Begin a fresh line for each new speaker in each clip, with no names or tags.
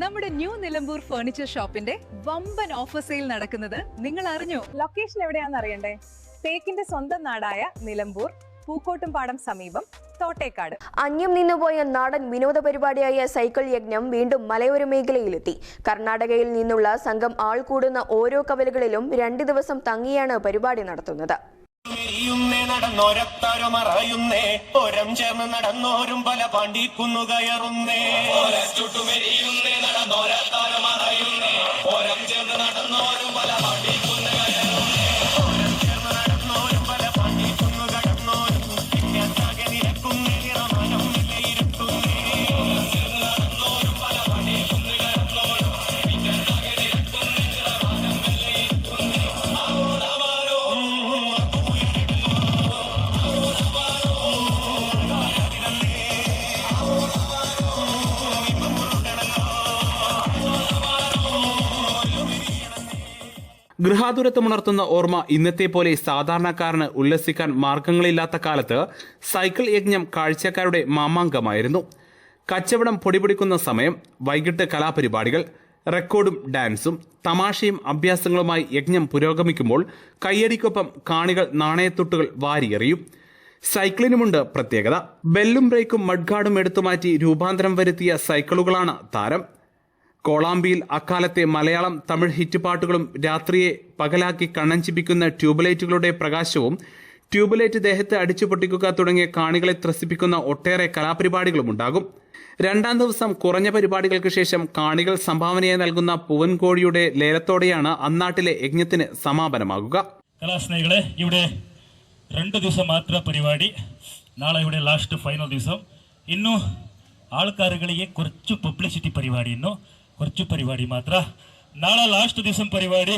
നമ്മുടെ new Nilambur furniture ഷോപ്പിന്റെ വമ്പൻ ഓഫർ സെയിൽ നടക്കുന്നത് നിങ്ങൾ അറിഞ്ഞു?
ലൊക്കേഷൻ എവിടെയാണെന്ന് അറിയണ്ടേ? തേക്കിന്റെ സ്വന്തം നാടായ നിലമ്പൂർ പൂക്കോട്ടുംപാടം സമീപം തോട്ടേക്കാട്.
അന്യം നിന്നുപോയ നാടൻ വിനോദ പരിപാടിയായ സൈക്കിൾ യജ്ഞം വീണ്ടും മലയോര മേഖലയിലെത്തി. കർണാടകയിൽ നിന്നുള്ള സംഘം ആൾ കൂടുന്ന ഓരോ കവലകളിലും രണ്ട് ദിവസം തങ്ങിയാണ് പരിപാടി നടത്തുന്നത്.
മെരിയുന്നേ നടന്നോരത്താരോ മറയുന്നേ. ഓരം ചേർന്ന് നടന്നോരും പല പാണ്ടിക്കുന്നു കയറുന്നേ ചുട്ടുമെരിയുന്നേ നടന്നോരത്താരോ
ഗൃഹാതുരത്വമുണർത്തുന്ന ഓർമ്മ ഇന്നത്തെ പോലെ സാധാരണക്കാരന് ഉല്ലസിക്കാൻ മാർഗങ്ങളില്ലാത്ത കാലത്ത് സൈക്കിൾ യജ്ഞം കാഴ്ചക്കാരുടെ മാമാങ്കമായിരുന്നു. കച്ചവടം പൊടിപിടിക്കുന്ന സമയം വൈകിട്ട് കലാപരിപാടികൾ റെക്കോർഡും ഡാൻസും തമാശയും അഭ്യാസങ്ങളുമായി യജ്ഞം പുരോഗമിക്കുമ്പോൾ കയ്യടിക്കൊപ്പം കാണികൾ നാണയത്തുട്ടുകൾ വാരിയെറിയും. സൈക്കിളിനുമുണ്ട് പ്രത്യേകത. ബെല്ലും ബ്രേക്കും മഡ്ഗാർഡും എടുത്തുമാറ്റി രൂപാന്തരം വരുത്തിയ സൈക്കിളുകളാണ് താരം. കോളാമ്പിയിൽ അക്കാലത്തെ മലയാളം തമിഴ് ഹിറ്റ് പാട്ടുകളും രാത്രിയെ പകലാക്കി കണ്ണഞ്ചിപ്പിക്കുന്ന ട്യൂബ്ലൈറ്റുകളുടെ പ്രകാശവും ട്യൂബ്ലൈറ്റ് ദേഹത്ത് അടിച്ചു പൊട്ടിക്കുക തുടങ്ങിയ കാണികളെ ത്രസിപ്പിക്കുന്ന ഒട്ടേറെ കലാപരിപാടികളും ഉണ്ടാകും. രണ്ടാം ദിവസം കുറഞ്ഞ പരിപാടികൾക്ക് ശേഷം കാണികൾ സംഭാവനയെ നൽകുന്ന പൂവൻകോഴിയുടെ ലേലത്തോടെയാണ് അന്നാട്ടിലെ യജ്ഞത്തിന് സമാപനമാകുക.
കലാസ്നേഹികളെ ഇവിടെ രണ്ട് ദിവസം മാത്രം പരിപാടി. നാളെ ഇവിടെ ലാസ്റ്റ് ഫൈനൽ ദിവസം. ഇന്നു ആൾക്കാരുകളിലെ കുറച്ച് പബ്ലിസിറ്റി പരിപാടി ഇന്നു. കുറച്ച് പരിപാടി മാത്രം. നാളെ ലാസ്റ്റ് ദിവസം പരിപാടി.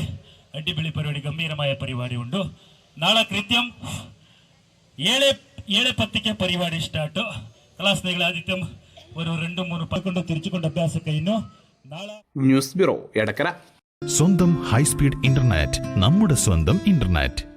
അടിപൊളി പരിപാടി ഗംഭീരമായ പരിപാടി ഉണ്ട്. നാളെ കൃത്യം ഏഴ് ഏഴ് പത്തിക്ക് പരിപാടി സ്റ്റാർട്ട് ക്ലാസ് ആദ്യം ഒരു രണ്ടു മൂന്ന് പക്കൊണ്ട് തിരിച്ചുകൊണ്ട് അഭ്യാസമൊക്കെ ഇന്നു. നാളെ
ന്യൂസ് ബ്യൂറോ എടക്കര.
സ്വന്തം ഹൈസ്പീഡ് ഇന്റർനെറ്റ് നമ്മുടെ സ്വന്തം ഇന്റർനെറ്റ്